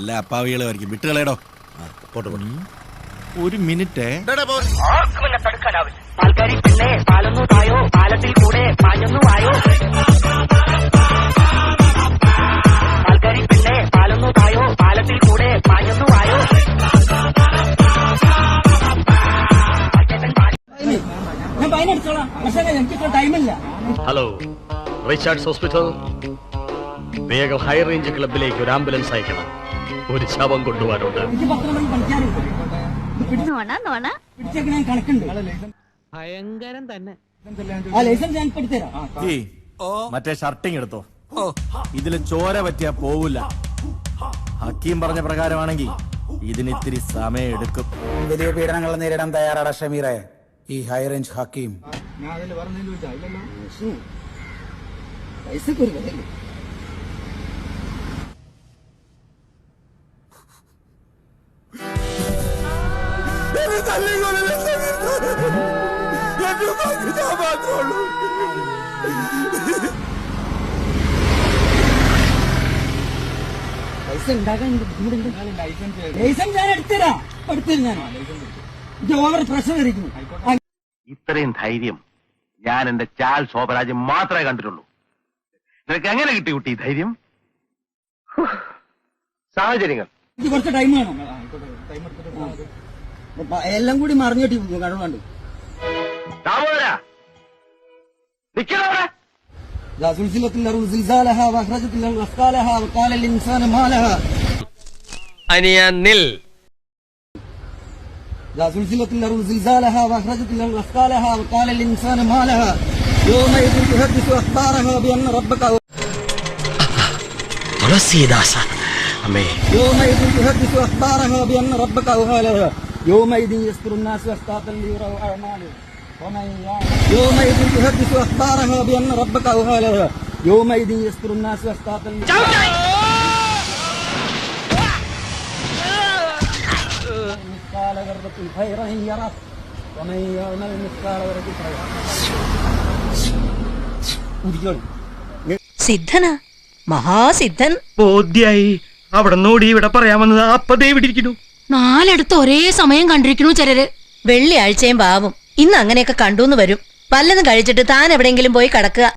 വല്ല അപ്പാവികളായിരിക്കും വിട്ടുകളയടോ പോട്ടെ പോട്ടെ. ഒരു മിനിറ്റ്. ആർക്കും എന്നെ തടുക്കാനാവില്ല. പാൽക്കാരി പെണ്ണെ പാലൊന്നു തായോ പാലത്തിൽ കൂടെ പാഞ്ഞൊന്നു വായോ. പാൽക്കാരി പെണ്ണെ പാലൊന്നു തായോ പാലത്തിൽ കൂടെ പാഞ്ഞൊന്നു വായോ. ഞാൻ പക്ഷേ ടൈമില്ല. Hello Richards hospital? വേഗം ഹൈ റേഞ്ച് ക്ലബിലേക്ക് ഒരു ആംബുലൻസ് അയക്കണം. ഒരു ശവം കൊണ്ടുപോകാനുണ്ട് ഭയങ്കരം തന്നെ. മറ്റേ ഷർട്ടിങ് എടുത്തോ? ഇതിൽ ചോര പറ്റിയാ പോവില്ല ഹക്കീം പറഞ്ഞ പ്രകാരമാണെങ്കിൽ ഇതിന് ഇത്തിരി സമയം എടുക്കും വലിയ പീഡനങ്ങൾ നേരിടാൻ തയ്യാറാണ് ഷമീറെ. ഈ ഹൈ റേഞ്ച് ഹക്കീം. പൈസ ഉണ്ടാക്കാൻ ലൈസൻസ് ഞാൻ എടുത്തുതരാം ഇപ്പൊ എടുത്തുതരും ഞാൻ ഇത് ഓവർ പ്രഷർ ഇരിക്കുന്നു ഇത്രയും ധൈര്യം ഞാൻ എന്റെ ചാൽ ശോഭരാജ് മാത്രമേ കണ്ടിട്ടുള്ളൂ. നിനക്ക് എങ്ങനെ കിട്ടി കുട്ടി ധൈര്യം. സാഹചര്യങ്ങൾ. ഇത് കുറച്ച് ടൈം വേണം. എല്ലാം കൂടി മറിഞ്ഞിട്ട് കടന്നുണ്ട് ദാമോദര നിക്കണവിടെ إذا زلزلت الأرض زلزالها وأخرجت الأرض أثقالها وقال الإنسان ما لها അനിയ നിൽ إذا زلزلت الأرض زلزالها وأخرجت الأرض أثقالها وقال الإنسان ما لها يومئذ تحدث أخبارها بأن ربك أو- തുളസീദാസ അമ്മേ يومئذ تحدث أخبارها بأن ربك أوحى لها يومئذ يصدر الناس أشتاتا ليروا أعمالهم ومن يعمل يومئذ تحدث أخبارها بأن ربك أوحى لها يومئذ يصدر الناس أشتاتا ليروا مثقال ذرة خيرا يره ومن يعمل مثقال ذرة خيرا ഉദിക്കോളി സിദ്ധനാ മഹാസിദ്ധൻ ബോധ്യായി അവിടെ നോടി ഇവിടെ പറയാമെന്നത് അപ്പൊ ദേവിടെ ഇരിക്കുന്നു നാലെടുത്ത് ഒരേ സമയം കണ്ടിരിക്കണു ചിലര്. വെള്ളിയാഴ്ചയും പാവും. ഇന്ന് അങ്ങനെയൊക്കെ കണ്ടു വരും. വല്ലതും കഴിച്ചിട്ട് താൻ എവിടെയെങ്കിലും പോയി കിടക്കുക.